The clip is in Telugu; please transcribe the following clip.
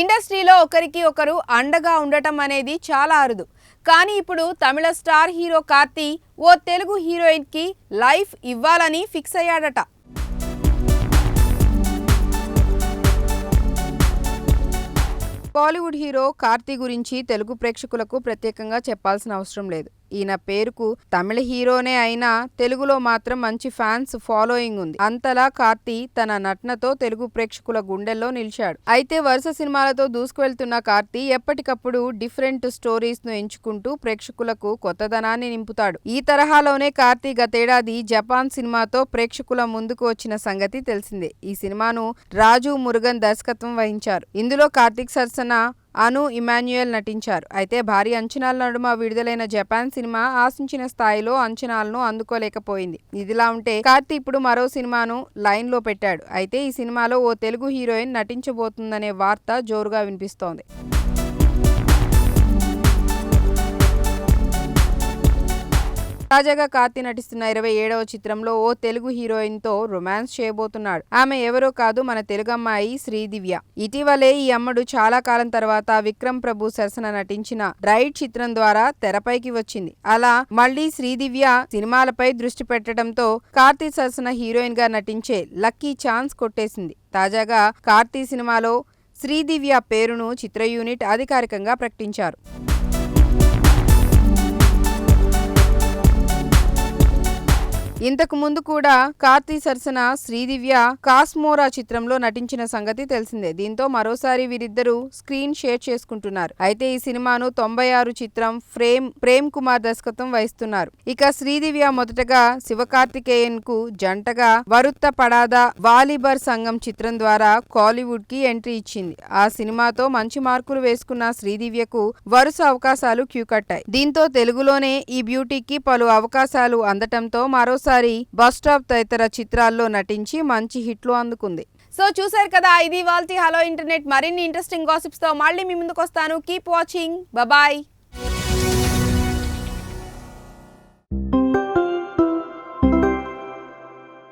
ఇండస్ట్రీలో ఒకరికి ఒకరు అండగా ఉండటం అనేది చాలా అరుదు. కానీ ఇప్పుడు తమిళ స్టార్ హీరో కార్తీ ఓ తెలుగు హీరోయిన్కి లైఫ్ ఇవ్వాలని ఫిక్స్ అయ్యాడట. బాలీవుడ్ హీరో కార్తీ గురించి తెలుగు ప్రేక్షకులకు ప్రత్యేకంగా చెప్పాల్సిన అవసరం లేదు. ఈయన పేరుకు తమిళ హీరోనే అయినా తెలుగులో మాత్రం మంచి ఫ్యాన్స్ ఫాలోయింగ్ ఉంది. అంతలా కార్తీ తన నటనతో తెలుగు ప్రేక్షకుల గుండెల్లో నిలిచాడు. అయితే వరుస సినిమాలతో దూసుకువెళ్తున్న కార్తీ ఎప్పటికప్పుడు డిఫరెంట్ స్టోరీస్ను ఎంచుకుంటూ ప్రేక్షకులకు కొత్తదనాన్ని నింపుతాడు. ఈ తరహాలోనే కార్తీ గతేడాది జపాన్ సినిమాతో ప్రేక్షకుల ముందుకు వచ్చిన సంగతి తెలిసిందే. ఈ సినిమాను రాజు మురుగన్ దర్శకత్వం వహించారు. ఇందులో కార్తీక్ సరసన అను ఇమాన్యుయల్ నటించారు. అయితే భారీ అంచనాల నడుమ విడుదలైన జపాన్ సినిమా ఆశించిన స్థాయిలో అంచనాలను అందుకోలేకపోయింది. ఇదిలా ఉంటే కార్తీ ఇప్పుడు మరో సినిమాను లైన్లో పెట్టాడు. అయితే ఈ సినిమాలో ఓ తెలుగు హీరోయిన్ నటించబోతుందనే వార్త జోరుగా వినిపిస్తోంది. తాజాగా కార్తీ నటిస్తున్న ఇరవై ఏడవ చిత్రంలో ఓ తెలుగు హీరోయిన్తో రొమాన్స్ చేయబోతున్నాడు. ఆమె ఎవరో కాదు మన తెలుగు అమ్మాయి శ్రీదివ్య. ఇటీవలే ఈ అమ్మడు చాలా కాలం తర్వాత విక్రమ్ ప్రభు సరసన నటించిన రైడ్ చిత్రం ద్వారా తెరపైకి వచ్చింది. అలా మళ్ళీ శ్రీదివ్య సినిమాలపై దృష్టి పెట్టడంతో కార్తీ సరసన హీరోయిన్గా నటించే లక్కీ ఛాన్స్ కొట్టేసింది. తాజాగా కార్తీ సినిమాలో శ్రీదివ్య పేరును చిత్ర యూనిట్ అధికారికంగా ప్రకటించారు. ఇంతకు ముందు కూడా కార్తీ సరసన శ్రీదివ్య కాస్మోరా చిత్రంలో నటించిన సంగతి తెలిసిందే. దీంతో మరోసారి వీరిద్దరూ స్క్రీన్ షేర్ చేసుకుంటున్నారు. అయితే ఈ సినిమాను తొంభై ఆరు చిత్రం ఫ్రేమ్ ప్రేమ్ కుమార్ దర్శకత్వం వహిస్తున్నారు. ఇక శ్రీదివ్య మొదటగా శివకార్తికేయన్కు జంటగా వరుత్త పడాదా వాలీబర్ సంఘం చిత్రం ద్వారా కాలీవుడ్కి ఎంట్రీ ఇచ్చింది. ఆ సినిమాతో మంచి మార్కులు వేసుకున్న శ్రీదివ్యకు వరుస అవకాశాలు క్యూ కట్టాయి దీంతో తెలుగులోనే ఈ బ్యూటీకి పలు అవకాశాలు అందటంతో మరోసారి బస్ స్టాప్ తదితర చిత్రాల్లో నటించి మంచి హిట్లు అందుకుంది. సో చూసారు కదా ఇది వాళ్ళ హలో ఇంటర్నెట్. మరిన్ని ఇంట్రెస్టింగ్ గాసిప్స్తో మళ్ళీ మీ ముందుకు వస్తాను కీప్ వాచింగ్. బాయ్